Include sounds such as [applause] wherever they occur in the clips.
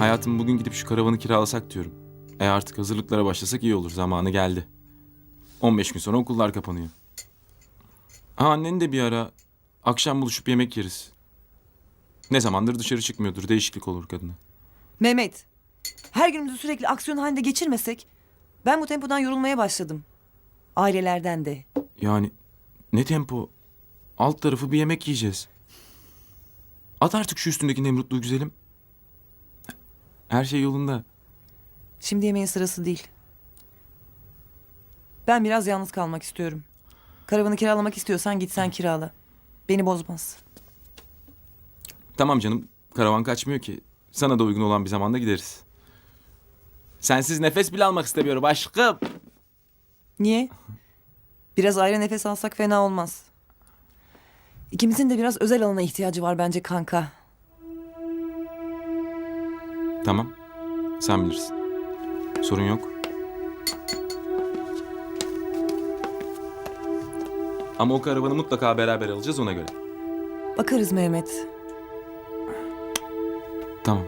Hayatım bugün gidip şu karavanı kiralasak diyorum. E artık hazırlıklara başlasak iyi olur. Zamanı geldi. 15 gün sonra okullar kapanıyor. Ha annen de bir ara akşam buluşup yemek yeriz. Ne zamandır dışarı çıkmıyordur. Değişiklik olur kadına. Mehmet, her günümüzü sürekli aksiyon halinde geçirmesek ben bu tempodan yorulmaya başladım. Ailelerden de. Yani ne tempo? Alt tarafı bir yemek yiyeceğiz. At artık şu üstündeki Nemrutluğu güzelim. Her şey yolunda. Şimdi yemeğin sırası değil. Ben biraz yalnız kalmak istiyorum. Karavanı kiralamak istiyorsan gitsen kirala. Beni bozmaz. Tamam canım. Karavan kaçmıyor ki. Sana da uygun olan bir zamanda gideriz. Sensiz nefes bile almak istemiyorum aşkım. Niye? Biraz ayrı nefes alsak fena olmaz. İkimizin de biraz özel alana ihtiyacı var bence kanka. Tamam. Sen bilirsin. Sorun yok. Ama o karavanı mutlaka beraber alacağız ona göre. Bakarız Mehmet. Tamam.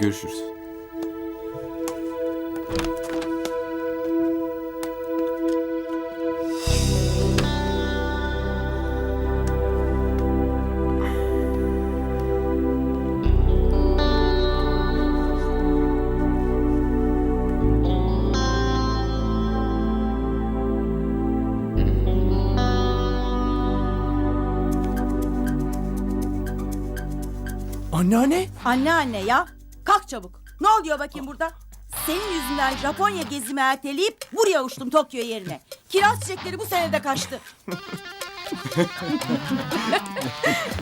Görüşürüz. Anneanne. Anneanne ya. Kalk çabuk. Ne oluyor bakayım burada? Senin yüzünden Japonya gezimi erteleyip buraya uçtum Tokyo yerine. Kiraz çiçekleri bu sene de kaçtı.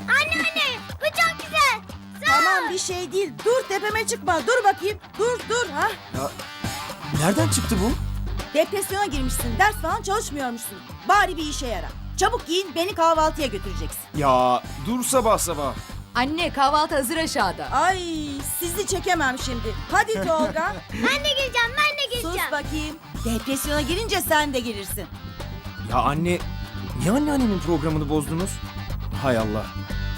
Anneanne bu çok güzel. Tamam bir şey değil. Dur tepeme çıkma. Dur bakayım. Dur dur. ha. Nereden çıktı bu? Depresyona girmişsin. Ders falan çalışmıyormuşsun. Bari bir işe yara. Çabuk giyin beni kahvaltıya götüreceksin. Ya dur sabah sabah. Anne kahvaltı hazır aşağıda. Ay sizi çekemem şimdi. Hadi Tolga. [laughs] Ben de gireceğim ben de sus gireceğim. bakayım. Depresyona girince sen de girirsin. Ya anne niye anneannemin programını bozdunuz? Hay Allah.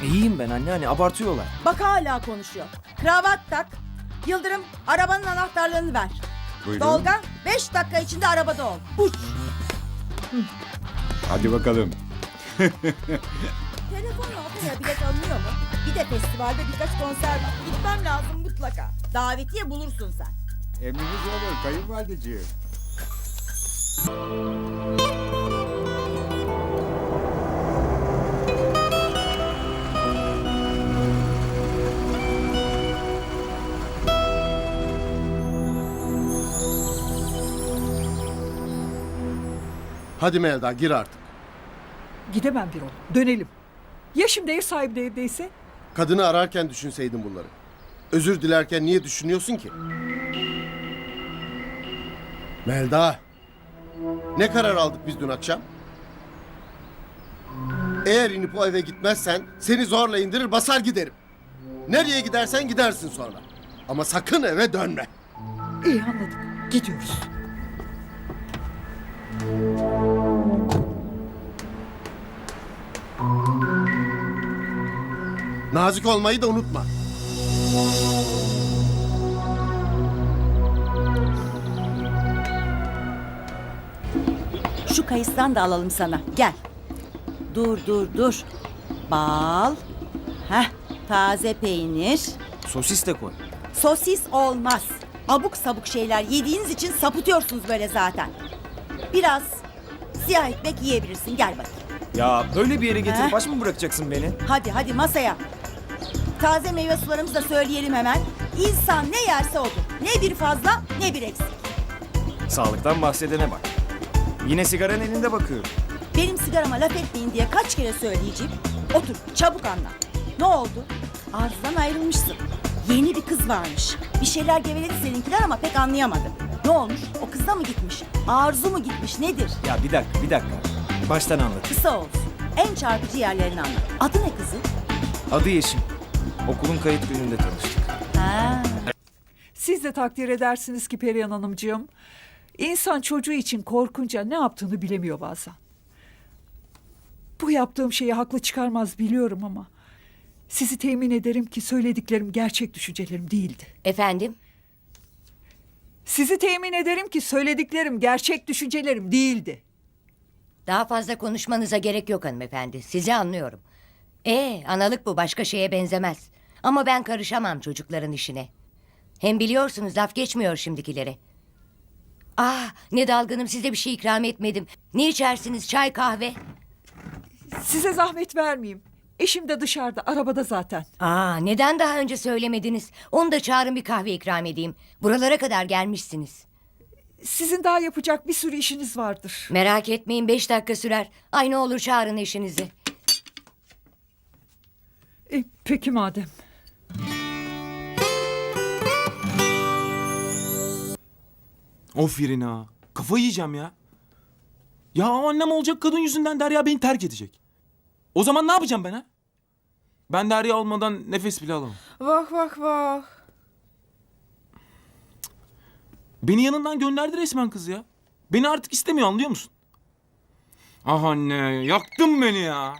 İyiyim ben anneanne abartıyorlar. Bak hala konuşuyor. Kravat tak. Yıldırım arabanın anahtarlarını ver. Tolga 5 dakika içinde arabada ol. Uç. Hadi bakalım. Telefonla operaya bilet alınıyor mu? Bir de festivalde birkaç konser var. Gitmem lazım mutlaka. Davetiye bulursun sen. Emriniz olur kayınvalideciğim. Hadi Melda gir artık. Gidemem bir oğlum. Dönelim. Ya şimdi ev sahibi de evdeyse? Kadını ararken düşünseydin bunları. Özür dilerken niye düşünüyorsun ki? Melda. Ne karar aldık biz dün akşam? Eğer inip o eve gitmezsen seni zorla indirir basar giderim. Nereye gidersen gidersin sonra. Ama sakın eve dönme. İyi anladık. Gidiyoruz. Nazik olmayı da unutma. Şu kayıstan da alalım sana. Gel. Dur dur dur. Bal. Heh, taze peynir. Sosis de koy. Sosis olmaz. Abuk sabuk şeyler yediğiniz için sapıtıyorsunuz böyle zaten. Biraz siyah ekmek yiyebilirsin. Gel bakayım. Ya böyle bir yere He? getirip baş mı bırakacaksın beni? Hadi hadi masaya. Taze meyve sularımızı da söyleyelim hemen. İnsan ne yerse odur. Ne bir fazla ne bir eksik. Sağlıktan bahsedene bak. Yine sigaran elinde bakıyorum. Benim sigarama laf etmeyin diye kaç kere söyleyeceğim. Otur çabuk anlat. Ne oldu? Arzudan ayrılmışsın. Yeni bir kız varmış. Bir şeyler geveledi seninkiler ama pek anlayamadım. Ne olmuş? O kız da mı gitmiş? Arzu mu gitmiş nedir? Ya bir dakika bir dakika. Baştan anlat. Kısa olsun. En çarpıcı yerlerini anlat. Adı ne kızın? Adı Yeşim. Okulun kayıt gününde tanıştık. Ha. Siz de takdir edersiniz ki Perihan Hanımcığım. İnsan çocuğu için korkunca ne yaptığını bilemiyor bazen. Bu yaptığım şeyi haklı çıkarmaz biliyorum ama... Sizi temin ederim ki söylediklerim gerçek düşüncelerim değildi. Efendim? Sizi temin ederim ki söylediklerim gerçek düşüncelerim değildi. Daha fazla konuşmanıza gerek yok hanımefendi. Sizi anlıyorum. Ee, analık bu başka şeye benzemez. Ama ben karışamam çocukların işine. Hem biliyorsunuz laf geçmiyor şimdikilere. Ah ne dalgınım size bir şey ikram etmedim. Ne içersiniz çay kahve? Size zahmet vermeyeyim. Eşim de dışarıda, arabada zaten. Aa neden daha önce söylemediniz? Onu da çağırın bir kahve ikram edeyim. Buralara kadar gelmişsiniz. Sizin daha yapacak bir sürü işiniz vardır. Merak etmeyin beş dakika sürer. Ay ne olur çağırın eşinizi. E, peki madem. Of Irina. Kafayı yiyeceğim ya. Ya annem olacak kadın yüzünden Derya beni terk edecek. O zaman ne yapacağım ben ha? Ben Derya olmadan nefes bile alamam. Vah vah vah. Beni yanından gönderdi resmen kız ya. Beni artık istemiyor anlıyor musun? Ah anne yaktın beni ya.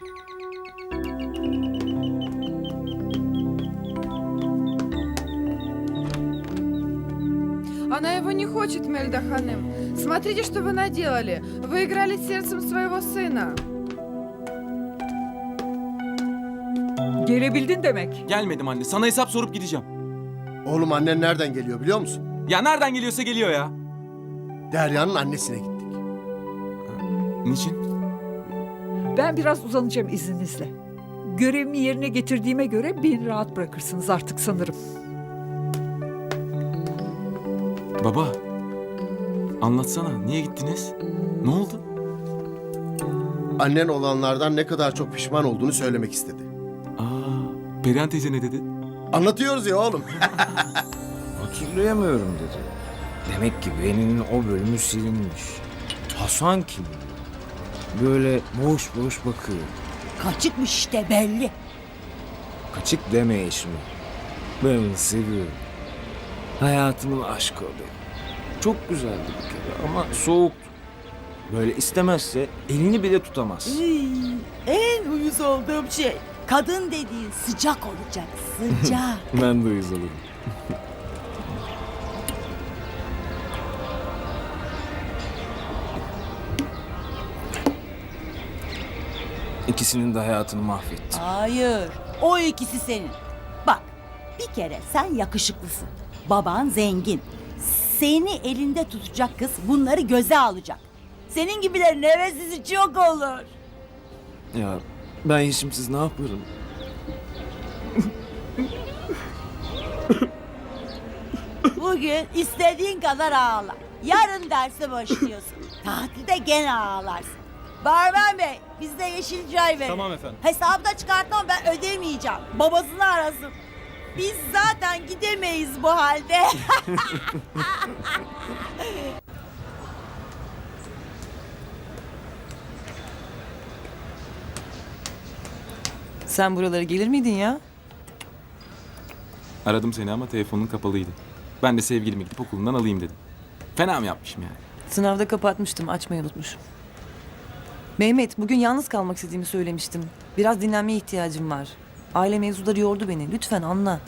Она его не хочет, Мельда Ханым. Смотрите, что вы наделали. Вы играли сердцем своего сына. Gelebildin demek. Gelmedim anne sana hesap sorup gideceğim. Oğlum annen nereden geliyor biliyor musun? Ya nereden geliyorsa geliyor ya. Derya'nın annesine gittik. Niçin? Ben biraz uzanacağım izninizle. Görevimi yerine getirdiğime göre beni rahat bırakırsınız artık sanırım. Baba. Anlatsana niye gittiniz? Ne oldu? Annen olanlardan ne kadar çok pişman olduğunu söylemek istedi. Aa, Perihan teyze ne dedi? Anlatıyoruz ya oğlum. [laughs] Hatırlayamıyorum dedi. Demek ki Veli'nin o bölümü silinmiş. Hasan kim? Böyle boş boş bakıyor. Kaçıkmış işte belli. Kaçık deme eşime. Ben onu seviyorum. Hayatımın aşkı o benim. Çok güzeldi bir kere ama soğuktu. Böyle istemezse elini bile tutamaz. Iy, en uyuz olduğum şey. Kadın dediğin sıcak olacak. Sıcak. [laughs] ben de uyuz olurum. İkisinin de hayatını mahvetti. Hayır. O ikisi senin. Bak bir kere sen yakışıklısın. Baban zengin. Seni elinde tutacak kız bunları göze alacak. Senin gibilerin hevesiz çok olur. Ya ben yeşimsiz ne yaparım? Bugün istediğin kadar ağla. Yarın derse başlıyorsun. Tatilde gene ağlarsın. Barmen Bey bizde yeşil çay verin. Tamam efendim. Hesabı da çıkartmam ben ödemeyeceğim. Babasını arasın. Biz zaten gidemeyiz bu halde. [laughs] Sen buralara gelir miydin ya? Aradım seni ama telefonun kapalıydı. Ben de sevgilimi gidip okulundan alayım dedim. Fena mı yapmışım yani? Sınavda kapatmıştım, açmayı unutmuşum. Mehmet, bugün yalnız kalmak istediğimi söylemiştim. Biraz dinlenmeye ihtiyacım var. Aile mevzuları yordu beni. Lütfen anla.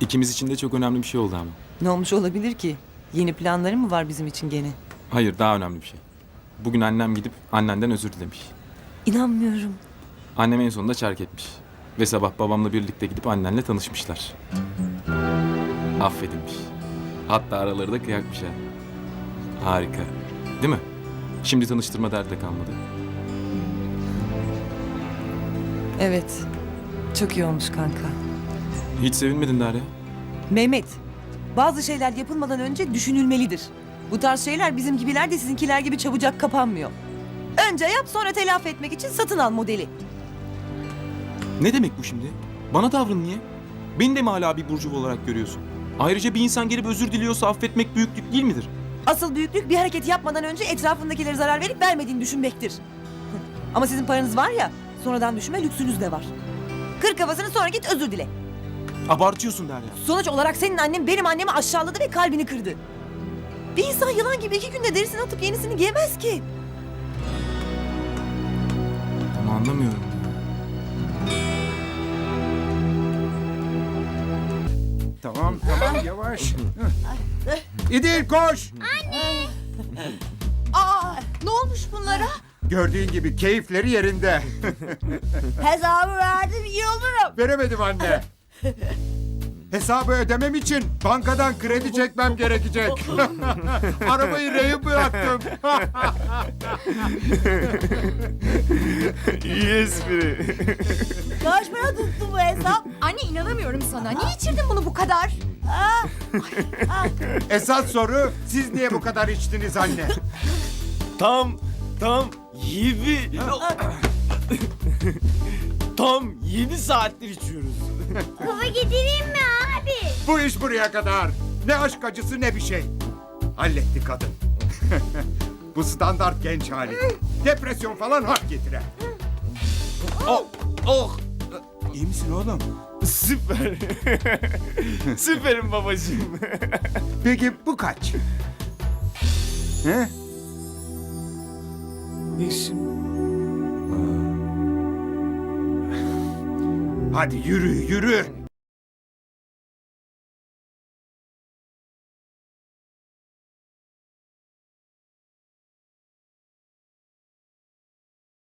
İkimiz için de çok önemli bir şey oldu ama. Ne olmuş olabilir ki? Yeni planların mı var bizim için gene? Hayır daha önemli bir şey. Bugün annem gidip annenden özür dilemiş. İnanmıyorum. Annem en sonunda çark etmiş. Ve sabah babamla birlikte gidip annenle tanışmışlar. Affedilmiş. Hatta araları da kıyakmış ha. Harika. Değil mi? Şimdi tanıştırma derdi de kalmadı. Evet. Çok iyi olmuş kanka. Hiç sevinmedin Derya. Mehmet, bazı şeyler yapılmadan önce düşünülmelidir. Bu tarz şeyler bizim gibiler de sizinkiler gibi çabucak kapanmıyor. Önce yap sonra telafi etmek için satın al modeli. Ne demek bu şimdi? Bana tavrın niye? Beni de mi hala bir burcu olarak görüyorsun? Ayrıca bir insan gelip özür diliyorsa affetmek büyüklük değil midir? Asıl büyüklük bir hareket yapmadan önce etrafındakilere zarar verip vermediğini düşünmektir. Ama sizin paranız var ya, sonradan düşünme lüksünüz de var. Kır kafasını sonra git özür dile. Abartıyorsun Derya. Sonuç olarak senin annen benim annemi aşağıladı ve kalbini kırdı. Bir insan yılan gibi iki günde derisini atıp yenisini giyemez ki. Onu anlamıyorum. Tamam tamam yavaş. İdil koş. Anne. Aa, ne olmuş bunlara? Gördüğün gibi keyifleri yerinde. Hesabı verdim iyi olurum. Veremedim anne. [laughs] Hesabı ödemem için bankadan kredi çekmem gerekecek. [laughs] Arabayı rehin bıraktım. [laughs] İyi espri. Kaç para tuttu bu hesap? Anne inanamıyorum sana. Niye içirdin bunu bu kadar? Esas soru siz niye bu kadar içtiniz anne? Tam, tam yedi... tam yedi saattir içiyoruz. [laughs] Baba getireyim mi abi? Bu iş buraya kadar. Ne aşk acısı ne bir şey. Halletti kadın. [laughs] bu standart genç hali. Depresyon falan hak getiren. Oh, oh. İyi misin oğlum? Süper. [laughs] Süperim babacığım. Peki bu kaç? He? Eşim. Hadi yürü yürü.